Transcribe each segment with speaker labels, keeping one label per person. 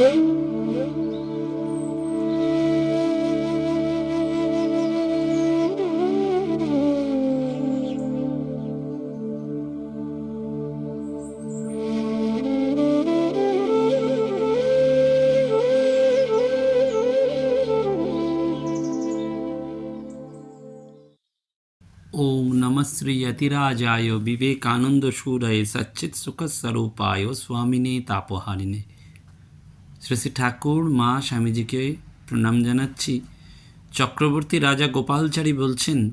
Speaker 1: ॐ नमः श्रीयतिराजाय विवेकानन्दशूरये सच्चित्सुखस्वरूपाय स्वामिने तापहारिणे শ্রী শ্রী ঠাকুর মা স্বামীজিকে প্রণাম জানাচ্ছি। চক্রবর্তী রাজা গোপালচারী বলছেন,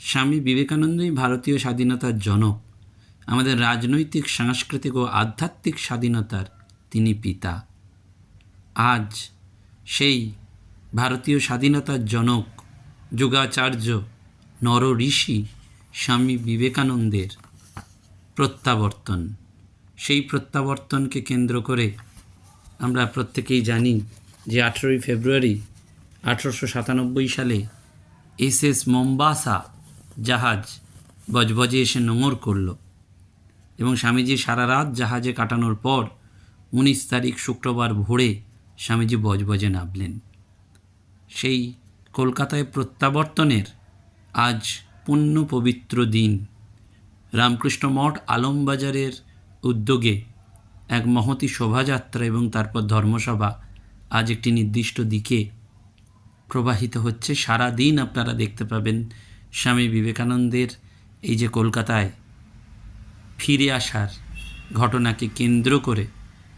Speaker 1: স্বামী বিবেকানন্দই ভারতীয় স্বাধীনতার জনক। আমাদের রাজনৈতিক, সাংস্কৃতিক ও আধ্যাত্মিক স্বাধীনতার তিনি পিতা। আজ সেই ভারতীয় স্বাধীনতার জনক যুগাচার্য নর ঋষি স্বামী বিবেকানন্দের প্রত্যাবর্তন। সেই প্রত্যাবর্তনকে কেন্দ্র করে আমরা প্রত্যেকেই জানি যে আঠেরোই ফেব্রুয়ারি আঠেরোশো সাতানব্বই সালে এস এস মোম্বাসা জাহাজ বজবজে এসে নোঙর করল এবং স্বামীজি সারা রাত জাহাজে কাটানোর পর উনিশ তারিখ শুক্রবার ভোরে স্বামীজি বজবজে নামলেন। সেই কলকাতায় প্রত্যাবর্তনের আজ পুণ্য পবিত্র দিন। রামকৃষ্ণ মঠ আলমবাজারের উদ্যোগে এক মহতি শোভাযাত্রা এবং তারপর ধর্মসভা আজ একটি নির্দিষ্ট দিকে প্রবাহিত হচ্ছে। সারা দিন আপনারা দেখতে পাবেন স্বামী বিবেকানন্দের এই যে কলকাতায় ফিরে আসার ঘটনাকে কেন্দ্র করে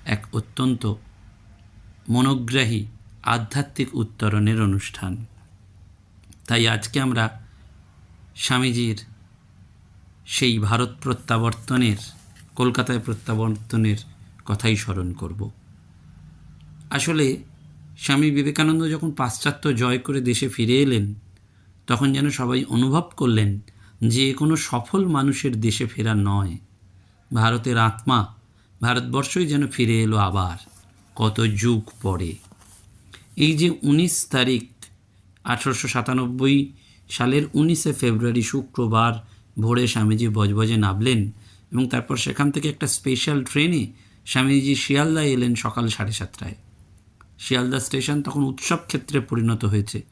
Speaker 1: এক অত্যন্ত মনোগ্রাহী আধ্যাত্মিক উত্তরণের অনুষ্ঠান। তাই আজকে আমরা স্বামীজির সেই ভারত প্রত্যাবর্তনের, কলকাতায় প্রত্যাবর্তনের কথাই স্মরণ করব। আসলে স্বামী বিবেকানন্দ যখন পাশ্চাত্য জয় করে দেশে ফিরে এলেন, তখন যেন সবাই অনুভব করলেন যে কোনো সফল মানুষের দেশে ফেরা নয়। ভারতের আত্মা ভারতবর্ষই যেন ফিরে এলো আবার, কত যুগ পরে। এই যে উনিশ তারিখ, আঠারোশো সাতানব্বই সালের উনিশে ফেব্রুয়ারি শুক্রবার ভোরে স্বামীজি বজবজে নামলেন এবং তারপর সেখান থেকে একটা স্পেশাল ট্রেনে স্বামীজি শিয়ালদা এলেন সকাল সাড়ে সাতটায়। শিয়ালদা স্টেশন তখন উৎসব ক্ষেত্রে পরিণত হয়েছে।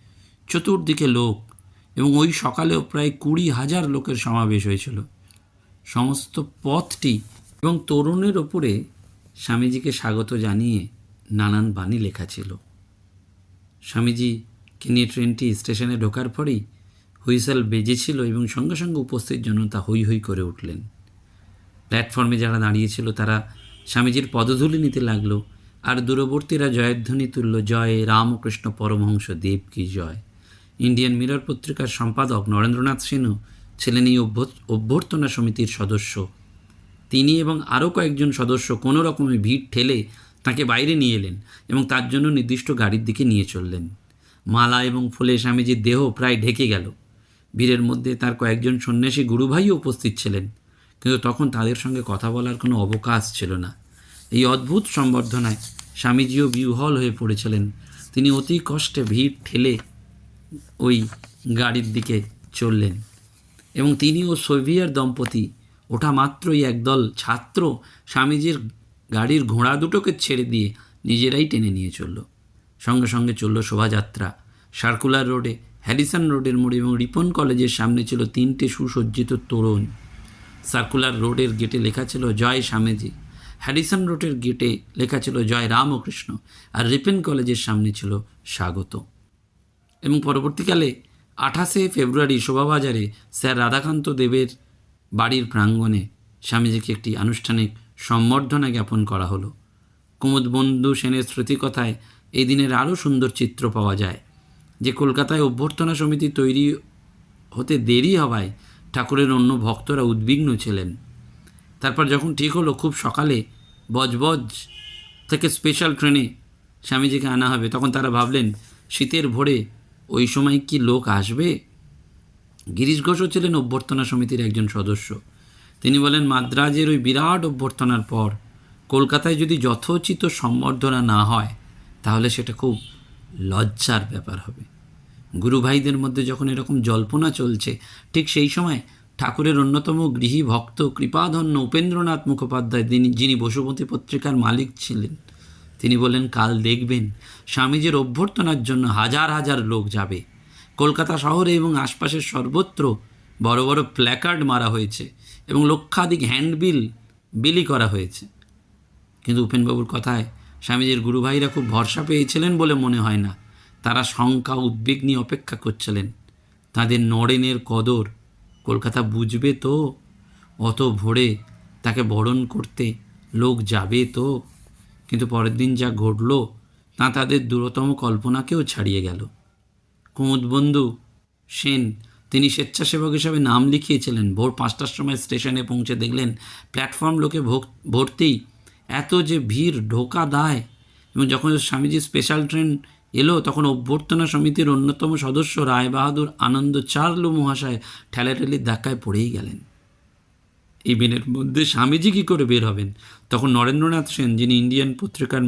Speaker 1: চতুর্দিকে লোক এবং ওই সকালেও প্রায় কুড়ি হাজার লোকের সমাবেশ হয়েছিল। সমস্ত পথটি এবং তরুণের ওপরে স্বামীজিকে স্বাগত জানিয়ে নানান বাণী লেখা ছিল। স্বামীজিকে নিয়ে ট্রেনটি স্টেশনে ঢোকার পরেই হুইসেল বেজেছিল এবং সঙ্গে সঙ্গে উপস্থিত জনতা হই হই করে উঠলেন। প্ল্যাটফর্মে যারা দাঁড়িয়েছিল তারা স্বামীজির পদধূলি নিতে লাগল, আর দূরবর্তীরা জয়ধ্বনি তুলল, জয় রামকৃষ্ণ পরমহংস, দেব কি জয়? ইন্ডিয়ান মিরর পত্রিকার সম্পাদক নরেন্দ্রনাথ সেনও ছিলেন এই অভ্যর্থনা সমিতির সদস্য। তিনি এবং আরও কয়েকজন সদস্য কোনো রকমে ভিড় ঠেলে তাকে বাইরে নিয়ে এলেন এবং তার জন্য নির্দিষ্ট গাড়ির দিকে নিয়ে চললেন। মালা এবং ফুলে স্বামীজির দেহ প্রায় ঢেকে গেল। ভিড়ের মধ্যে তার কয়েকজন সন্ন্যাসী গুরুভাইও উপস্থিত ছিলেন, কিন্তু তখন তাদের সঙ্গে কথা বলার কোনো অবকাশ ছিল না। এই অদ্ভুত সম্বর্ধনায় স্বামীজিও বিহ্বল হয়ে পড়েছিলেন। তিনি অতি কষ্টে ভিড় ঠেলে ওই গাড়ির দিকে চললেন এবং তিনি ও সোভিয়ার দম্পতি। ওটা মাত্রই একদল ছাত্র স্বামীজির গাড়ির ঘোড়া দুটোকে ছেড়ে দিয়ে নিজেরাই টেনে নিয়ে চলল। সঙ্গে সঙ্গে চলল শোভাযাত্রা। সার্কুলার রোডে, হ্যারিসন রোডের মোড়ে এবং রিপন কলেজের সামনে ছিল তিনটে সুসজ্জিত তোরণ। সার্কুলার রোডের গেটে লেখা ছিল, জয় স্বামীজি। হ্যারিসন রোডের গেটে লেখা ছিল জয় রামকৃষ্ণ আর রিপেন কলেজের সামনে ছিল স্বাগত। এবং পরবর্তীকালে আঠাশে ফেব্রুয়ারি শোভাবাজারে স্যার রাধাকান্ত দেবের বাড়ির প্রাঙ্গণে স্বামীজিকে একটি আনুষ্ঠানিক সম্বর্ধনা জ্ঞাপন করা হলো। কুমুদবন্ধু সেনের স্মৃতিকথায় এই দিনের আরও সুন্দর চিত্র পাওয়া যায়, যে কলকাতায় অভ্যর্থনা সমিতি তৈরি হতে দেরি হওয়ায় ঠাকুরের অন্য ভক্তরা উদ্বিগ্ন ছিলেন। তারপর যখন ঠিক হলো, খুব সকালে বজবজ থেকে স্পেশাল ট্রেনে স্বামীজিকে আনা হবে, তখন তারা ভাবলেন, শীতের ভোরে ওই সময় কি লোক আসবে? গিরিশ ঘোষও ছিলেন অভ্যর্থনা সমিতির একজন সদস্য। তিনি বলেন, মাদ্রাজের ওই বিরাট অভ্যর্থনার পর কলকাতায় যদি যথোচিত সম্বর্ধনা না হয়, তাহলে সেটা খুব লজ্জার ব্যাপার হবে। গুরু ভাইদের মধ্যে যখন এরকম জল্পনা চলছে, ঠিক সেই সময় ঠাকুরের অন্যতম গৃহী ভক্ত কৃপাধন্য উপেন্দ্রনাথ মুখোপাধ্যায় তিনি যিনি বসুমতী পত্রিকার মালিক ছিলেন। তিনি বললেন, কাল দেখবেন, স্বামীজির অভ্যর্থনার জন্য হাজার হাজার লোক যাবে। কলকাতা শহরে এবং আশপাশের সর্বত্র বড় বড় প্ল্যাকার্ড মারা হয়েছে এবং লক্ষাধিক হ্যান্ডবিল বিলি করা হয়েছে। কিন্তু উপেনবাবুর কথায় স্বামীজির গুরুভাইরা খুব ভরসা পেয়েছিলেন বলে মনে হয় না। তারা শঙ্কা উদ্বেগ নিয়ে অপেক্ষা করছিলেন। তাদের নরেনের কদর কলকাতা বুঝবে তো? অত ভোরে তাকে বরণ করতে লোক যাবে তো? কিন্তু পরের দিন যা ঘটল, তা তাদের দূরতম কল্পনাকেও ছাড়িয়ে গেল। কুমুদবন্ধু সেন, তিনি স্বেচ্ছাসেবক হিসাবে নাম লিখিয়েছিলেন। ভোর পাঁচটার সময় স্টেশনে পৌঁছে দেখলেন, প্ল্যাটফর্ম লোকে ভর্তি। এত যে ভিড়, ঢোকা দায়। এবং যখন স্বামীজি স্পেশাল ট্রেন এলো তখন অভ্যর্থনা সমিতির অন্যতম সদস্য রায়বাহাদুর আনন্দ চার্লু মহাশয় ঠেলাঠেলির ধাক্কায় পড়েই গেলেন। এই মধ্যে স্বামীজি কী করে বের হবেন? তখন নরেন্দ্রনাথ সেন, যিনি ইন্ডিয়ান পত্রিকার,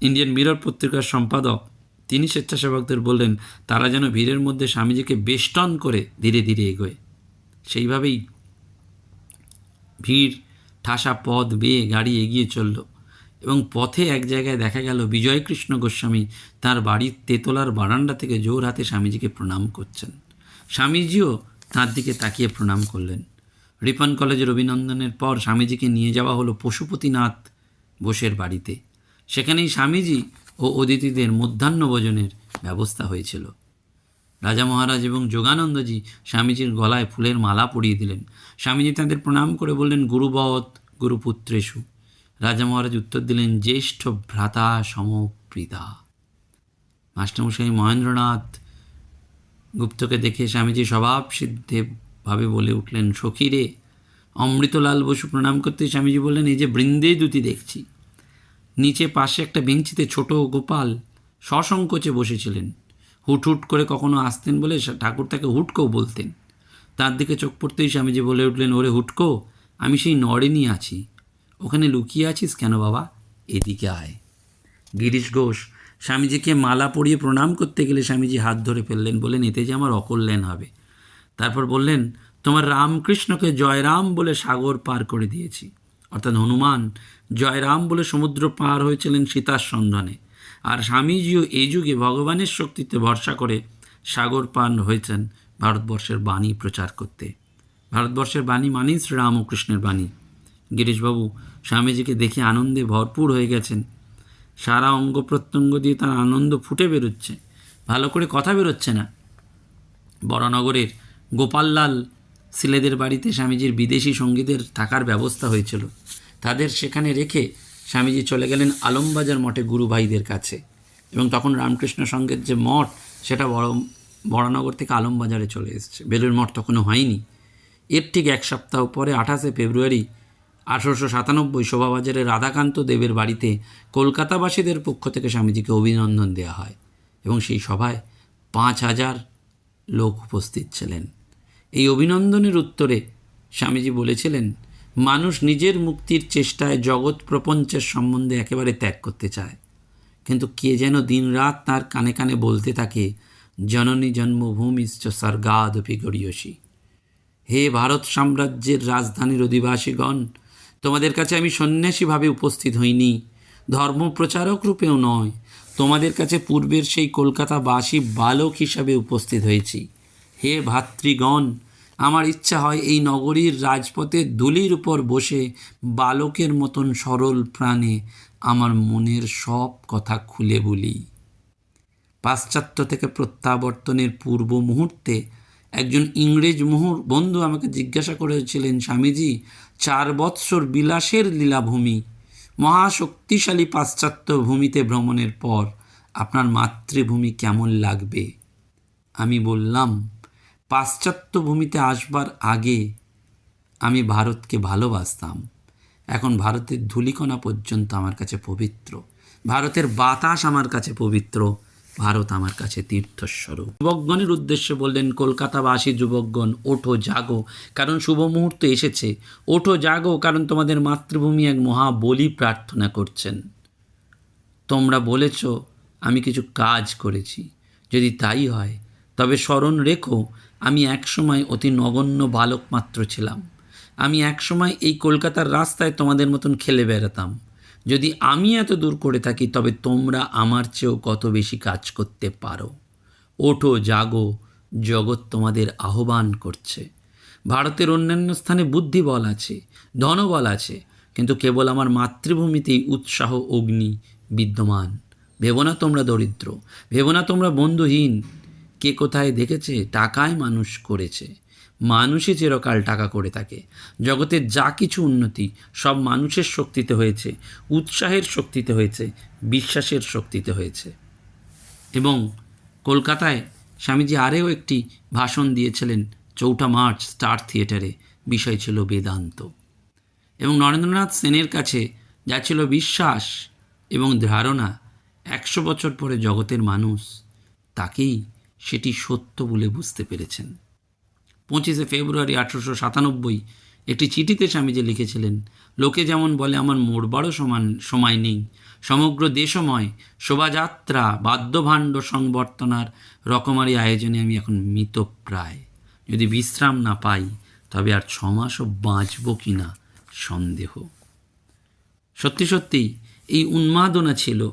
Speaker 1: ইন্ডিয়ান মিরর পত্রিকার সম্পাদক, তিনি স্বেচ্ছাসেবকদের বললেন, তারা যেন ভিড়ের মধ্যে স্বামীজিকে বেষ্টন করে ধীরে ধীরে এগোয়। সেইভাবেই ভিড়, ঠাসা পথ বেয়ে গাড়ি এগিয়ে চলল। এবং পথে এক জায়গায় দেখা গেল বিজয়কৃষ্ণ গোস্বামী তার বাড়ির তেতলার বারান্দা থেকে জোর হাতে স্বামীজিকে প্রণাম করছেন। স্বামীজিও তার দিকে তাকিয়ে প্রণাম করলেন। রিপন কলেজের অভিনন্দনের পর স্বামীজিকে নিয়ে যাওয়া হলো পশুপতিনাথ বোসের বাড়িতে। সেখানেই স্বামীজি ও অতিথিদের মধ্যাহ্ন ভোজনের ব্যবস্থা হয়েছিল। রাজা মহারাজ এবং যোগানন্দজি স্বামীজির গলায় ফুলের মালা পরিয়ে দিলেন। স্বামীজি তাদের প্রণাম করে বললেন, গুরুবৎ গুরুপুত্রেশু রাজা মহারাজ উত্তর দিলেন, জ্যেষ্ঠ ভ্রাতা সমপ্রীতা। মাস্টারমশাই, মহেন্দ্রনাথ গুপ্তকে দেখে স্বামীজি স্বভাব সিদ্ধেভাবে বলে উঠলেন, সখী রে, অমৃতলাল বসু প্রণাম করতে স্বামীজি বললেন, এই যে বৃন্দে দুটি দেখছি। নিচে পাশে একটা বেঞ্চিতে ছোট গোপাল সসংকোচে বসেছিলেন। হুট হুট করে কখনো আসতেন বলে ঠাকুর তাকে হুটকো বলতেন। তার দিকে চোখ পড়তেই স্বামীজি বলে উঠলেন, ওরে হুটকো, আমি সেই নড়েনি আছি। ওখানে লুকিয়ে আছিস কেন বাবা? এদিকে আয়। গিরিশ ঘোষ, স্বামীজিকে মালা পরিয়ে প্রণাম করতে গেলে স্বামীজি হাত ধরে ফেললেন বললেন এতে যে আমার অকল্যাণ হবে। তারপর বললেন, তোমার রামকৃষ্ণকে জয়রাম বলে সাগর পার করে দিয়েছি। অর্থাৎ হনুমান জয়রাম বলে সমুদ্র পার হয়েছিলেন সীতার সন্ধানে। আর স্বামীজিও এই যুগে ভগবানের শক্তিতে ভরসা করে সাগর পান হয়েছেন ভারতবর্ষের বাণী প্রচার করতে। ভারতবর্ষের বাণী মানেই শ্রীরামকৃষ্ণের বাণী। গিরিশবাবু স্বামীজিকে দেখে আনন্দে ভরপুর হয়ে গেছেন। সারা অঙ্গ প্রত্যঙ্গ দিয়ে তার আনন্দ ফুটে বেরোচ্ছে। ভালো করে কথা বেরোচ্ছে না। বড়নগরের গোপাললাল সিলেদের বাড়িতে স্বামীজির বিদেশি সঙ্গীদের থাকার ব্যবস্থা হয়েছিল। তাদের সেখানে রেখে স্বামীজি চলে গেলেন আলমবাজার মঠে গুরু ভাইদের কাছে এবং তখন রামকৃষ্ণ সঙ্গের যে মঠ, সেটা বড়, বড়নগর থেকে আলমবাজারে চলে এসেছে। বেলুর মঠ তখনও হয়নি। এর ঠিক এক সপ্তাহ পরে আঠাশে ফেব্রুয়ারি আঠারোশো সাতানব্বই শোভাবাজারের রাধাকান্ত দেবের বাড়িতে কলকাতাবাসীদের পক্ষ থেকে স্বামীজিকে অভিনন্দন দেওয়া হয় এবং সেই সভায় পাঁচ হাজার লোক উপস্থিত ছিলেন। এই অভিনন্দনের উত্তরে স্বামীজি বলেছিলেন, মানুষ নিজের মুক্তির চেষ্টায় জগৎ প্রপঞ্চের সম্বন্ধে একেবারে ত্যাগ করতে চায়। কিন্তু কে যেন দিনরাত তার কানে কানে বলতে থাকে, জননী জন্মভূমিশ্চ স্বর্গাদপি গড়িয়সী। হে ভারত সাম্রাজ্যের রাজধানীর অধিবাসীগণ তোমাদের কাছে আমি সন্ন্যাসীভাবে উপস্থিত হইনি, ধর্মপ্রচারক রূপেও নয়। তোমাদের কাছে পূর্বের সেই কলকাতাবাসী বালক হিসাবে উপস্থিত হয়েছি। হে ভাতৃগণ, আমার ইচ্ছা হয় এই নগরীর রাজপথের ধুলির উপর বসে বালকের মতন সরল প্রাণে আমার মনের সব কথা খুলে বলি। পাশ্চাত্য থেকে প্রত্যাবর্তনের পূর্ব মুহূর্তে একজন ইংরেজ মুহুর বন্ধু আমাকে জিজ্ঞাসা করেছিলেন, স্বামীজি, চার বৎসর বিলাসের লীলাভূমি, মহাশক্তিশালী পাশ্চাত্য ভূমিতে ভ্রমণের পর আপনার মাতৃভূমি কেমন লাগবে? আমি বললাম, পাশ্চাত্য ভূমিতে আসবার আগে আমি ভারতকে ভালোবাসতাম। এখন ভারতের ধুলিকণা পর্যন্ত আমার কাছে পবিত্র। ভারতের বাতাস আমার কাছে পবিত্র। ভারত আমার কাছে তীর্থস্বরূপ। যুবকগণের উদ্দেশ্যে বললেন, কলকাতাবাসী যুবকগণ, ওঠো, জাগো। কারণ শুভ মুহূর্ত এসেছে। ওঠো, জাগো, কারণ তোমাদের মাতৃভূমি এক মহা বলি প্রার্থনা করছেন। তোমরা বলেছ, আমি কিছু কাজ করেছি। যদি তাই হয়, তবে স্মরণ রেখো, আমি একসময় অতি নগণ্য বালক মাত্র ছিলাম। আমি একসময় এই কলকাতার রাস্তায় তোমাদের মতন খেলে বেড়াতাম। যদি আমি এত দূর করে থাকি, তবে তোমরা আমার চেয়েও কত বেশি কাজ করতে পারো? ওঠো, জাগো, জগৎ তোমাদের আহ্বান করছে। ভারতের অন্যান্য স্থানে বুদ্ধিবল আছে ধনবল আছে, কিন্তু কেবল আমার মাতৃভূমিতেই উৎসাহ, অগ্নি বিদ্যমান। ভেবো না তোমরা দরিদ্র, ভেবো না তোমরা বন্ধুহীন, কে কোথায় দেখেছে, টাকায় মানুষ করেছে। মানুষই চিরকাল টাকা করে থাকে। জগতের যা কিছু উন্নতি, সব মানুষের শক্তিতে হয়েছে, উৎসাহের শক্তিতে হয়েছে, বিশ্বাসের শক্তিতে হয়েছে। এবং কলকাতায় স্বামীজি আরেও একটি ভাষণ দিয়েছিলেন চৌঠা মার্চ স্টার থিয়েটারে, বিষয় ছিল বেদান্ত। এবং নরেন্দ্রনাথ সেনের কাছে যা ছিল বিশ্বাস এবং ধারণা, একশো বছর পরে জগতের মানুষ তাকেই সেটি সত্য বলে বুঝতে পেরেছেন। পঁচিশে ফেব্রুয়ারি আঠেরোশো সাতানব্বই একটি চিঠিতে স্বামীজি লিখেছিলেন, লোকে যেমন বলে আমার মোড়বারও সমান সময় নেই, সমগ্র দেশময় শোভাযাত্রা, বাদ্যভাণ্ড সংবর্তনার রকমারি আয়োজনে আমি এখন মৃতপ্রায়। যদি বিশ্রাম না পাই, তবে আর ছমাসও বাঁচব কি না সন্দেহ। সত্যি সত্যি এই উন্মাদনা ছিল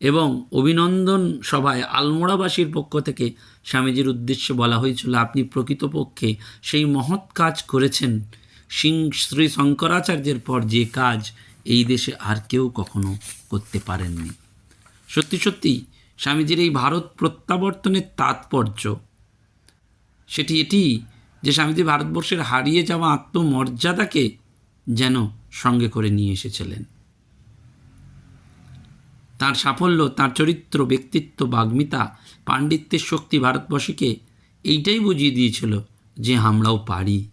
Speaker 1: এবং অভিনন্দন সভায় আলমোড়াবাসীর পক্ষ থেকে স্বামীজির উদ্দেশ্যে বলা হয়েছিল, আপনি প্রকৃতপক্ষে সেই মহৎ কাজ করেছেন। সিং শ্রী শঙ্করাচার্যের পর যে কাজ এই দেশে আর কেউ কখনো করতে পারেননি। সত্যি সত্যি, স্বামীজির এই ভারত প্রত্যাবর্তনের তাৎপর্য, সেটি এটি যে স্বামীজি ভারতবর্ষের হারিয়ে যাওয়া আত্মমর্যাদাকে যেন সঙ্গে করে নিয়ে এসেছিলেন। তার সাফল্য, তার চরিত্র, ব্যক্তিত্ব, বাগ্মিতা, পাণ্ডিত্যের শক্তি ভারতবর্ষীকে এইটাই বুঝিয়ে দিয়েছিল যে আমরাও পারি।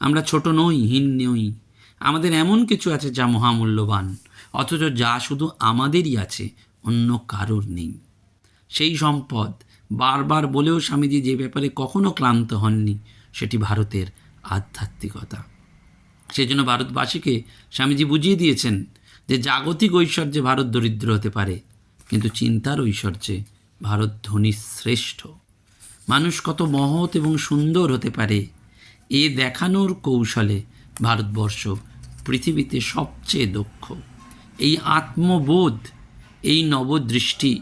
Speaker 1: আমরা ছোট নই, হীন নই। আমাদের এমন কিছু আছে যা মহামূল্যবান, অথচ যা শুধু আমাদেরই আছে, অন্য কারোর নেই। সেই সম্পদ, বারবার বলেও স্বামীজি যে ব্যাপারে কখনো ক্লান্ত হননি, সেটি ভারতের আধ্যাত্মিকতা। সেজন্য ভারতবাসীকে স্বামীজি বুঝিয়ে দিয়েছেন যে জাগতিক ঐশ্বর্যে ভারত দরিদ্র হতে পারে, কিন্তু চিন্তার ঐশ্বর্যে ভারত ধনী শ্রেষ্ঠ। মানুষ কত মহৎ এবং সুন্দর হতে পারে, এ দেখানোর কৌশলে ভারতবর্ষ পৃথিবীতে সবচেয়ে দক্ষ। এই আত্মবোধ, এই নবদৃষ্টি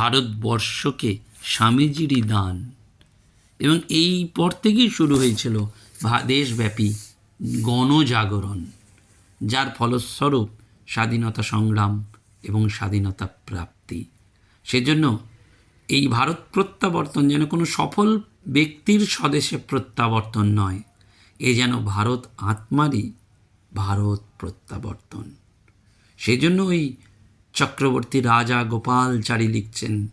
Speaker 1: ভারতবর্ষকে স্বামীজিরই দান। এবং এই পর থেকেই শুরু হয়েছিল দেশব্যাপী গণজাগরণ, যার ফলস্বরূপ স্বাধীনতা সংগ্রাম এবং স্বাধীনতা প্রাপ্তি। সেজন্য এই ভারত প্রত্যাবর্তন যেন কোনো সফল ব্যক্তির স্বদেশে প্রত্যাবর্তন নয়, এ যেন ভারত আত্মারই ভারত প্রত্যাবর্তন। সেজন্য ওই চক্রবর্তী রাজা গোপালচারী লিখছেন,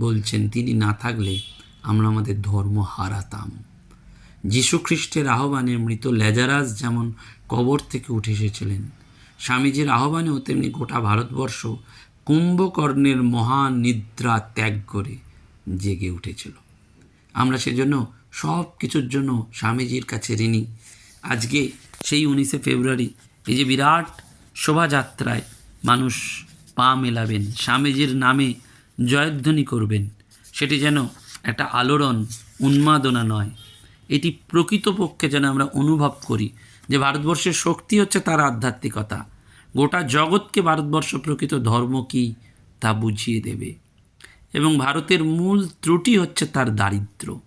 Speaker 1: বলছেন, তিনি না থাকলে আমরা আমাদের ধর্ম হারাতাম। যীশুখ্রিস্টের আহ্বানে মৃত লেজারাজ যেমন কবর থেকে উঠে এসেছিলেন স্বামীজির আহ্বানেও তেমনি গোটা ভারতবর্ষ কুম্ভকর্ণের মহান নিদ্রা ত্যাগ করে জেগে উঠেছিল। আমরা সেজন্য সব কিছুর জন্য স্বামীজির কাছে ঋণী। আজকে সেই উনিশে ফেব্রুয়ারি এই যে বিরাট শোভাযাত্রায় মানুষ পা মেলাবেন, স্বামীজির নামে জয়ধ্বনি করবেন, সেটি যেন একটা আলোড়ন, উন্মাদনা নয়। এটি প্রকৃতপক্ষে যেন আমরা অনুভব করি। যে ভারতবর্ষের শক্তি হচ্ছে তার আধ্যাত্মিকতা। গোটা জগৎকে ভারতবর্ষ প্রকৃত ধর্ম কী তা বুঝিয়ে দেবে। এবং ভারতের মূল ত্রুটি হচ্ছে তার দারিদ্র্য।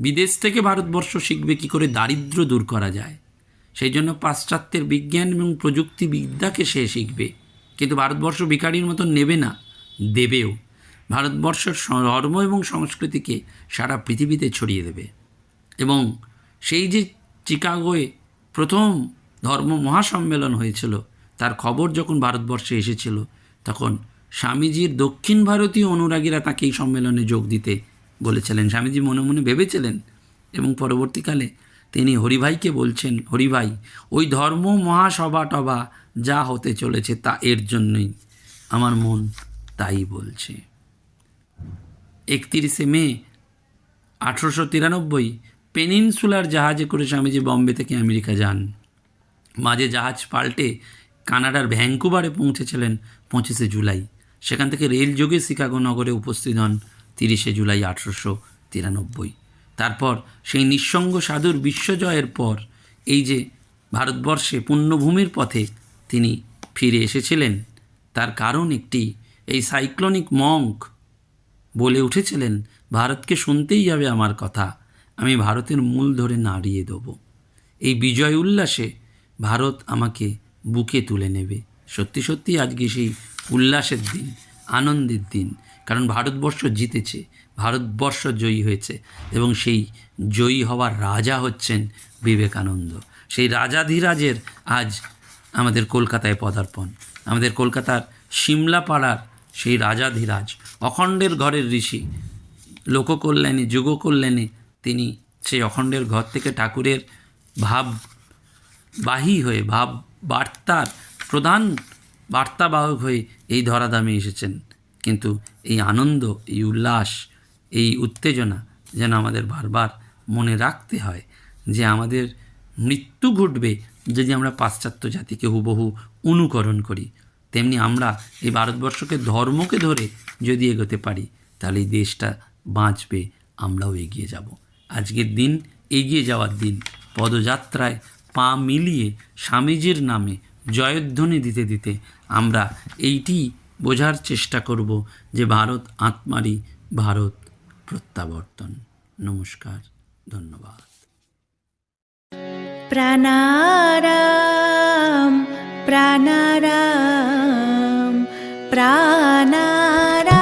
Speaker 1: বিদেশ থেকে ভারতবর্ষ শিখবে কী করে দারিদ্র্য দূর করা যায়। সেই জন্য পাশ্চাত্যের বিজ্ঞান এবং প্রযুক্তিবিদ্যাকে সে শিখবে। কিন্তু ভারতবর্ষ ভিখারির মতো নেবে না, দেবেও। ভারতবর্ষের ধর্ম এবং সংস্কৃতিকে সারা পৃথিবীতে ছড়িয়ে দেবে। এবং সেই যে চিকাগোয় প্রথম ধর্ম মহাসম্মেলন হয়েছিল। তার খবর যখন ভারতবর্ষে এসেছিল, তখন স্বামীজির দক্ষিণ ভারতীয় অনুরাগীরা তাকে এই সম্মেলনে যোগ দিতে বলেছিলেন। স্বামীজি মনে মনে ভেবেছিলেন এবং পরবর্তীকালে তিনি হরিভাইকে বলছেন, হরিভাই, ওই ধর্ম মহাসভা টভা যা হতে চলেছে তা এর জন্যই আমার মন তাই বলছে। একত্রিশে মে আঠেরোশো তিরানব্বই পেনিনসুলার জাহাজে করে স্বামীজি বম্বে থেকে আমেরিকা যান। মাঝে জাহাজ পাল্টে কানাডার ভ্যাঙ্কুভারে পৌঁছেছিলেন পঁচিশে জুলাই। সেখান থেকে রেলযোগে শিকাগো নগরে উপস্থিত হন তিরিশে জুলাই আঠেরোশো তিরানব্বই। তারপর সেই নিঃসঙ্গ সাধুর বিশ্বজয়ের পর এই যে ভারতবর্ষে পুণ্যভূমির পথে তিনি ফিরে এসেছিলেন, তার কারণ একটি, এই সাইক্লোনিক মঙ্ক বলে উঠেছিলেন, ভারতকে শুনতেই যাবে আমার কথা। আমি ভারতের মূল ধরে নাড়িয়ে দেব। এই বিজয় উল্লাসে ভারত আমাকে বুকে তুলে নেবে। সত্যি সত্যি আজকে সেই উল্লাসের দিন, আনন্দের দিন, কারণ ভারতবর্ষ জিতেছে, ভারতবর্ষ জয়ী হয়েছে এবং সেই জয়ী হওয়ার রাজা হচ্ছেন বিবেকানন্দ। সেই রাজাধিরাজের আজ আমাদের কলকাতায় পদার্পণ। আমাদের কলকাতার সিমলা পাড়ার সেই রাজাধিরাজ, অখণ্ডের ঘরের ঋষি, লোককল্যাণে, যুগকল্যাণে তিনি সেই অখণ্ডের ঘর থেকে ঠাকুরের ভাব বাহী হয়ে, ভাব বার্তার প্রধান বার্তাবাহক হয়ে এই ধরাধামে এসেছেন। কিন্তু এই আনন্দ, এই উল্লাস, এই উত্তেজনা যেন আমাদের বারবার মনে রাখতে হয় যে আমাদের মৃত্যু ঘটবে যদি আমরা পাশ্চাত্য জাতিকে হুবহু অনুকরণ করি। তেমনি আমরা এই ভারতবর্ষকে ধর্মকে ধরে যদি এগোতে পারি, তাহলে এই দেশটা বাঁচবে, আমরাও এগিয়ে যাব। আজকের দিন এগিয়ে যাওয়ার দিন। পদযাত্রায় পা মিলিয়ে স্বামীজির নামে জয়ধ্বনি দিতে দিতে আমরা এইটি বোঝার চেষ্টা করব যে ভারত আত্মারই ভারত প্রত্যাবর্তন। নমস্কার, ধন্যবাদ।
Speaker 2: প্রাণারাম প্রাণারাম প্রাণারাম।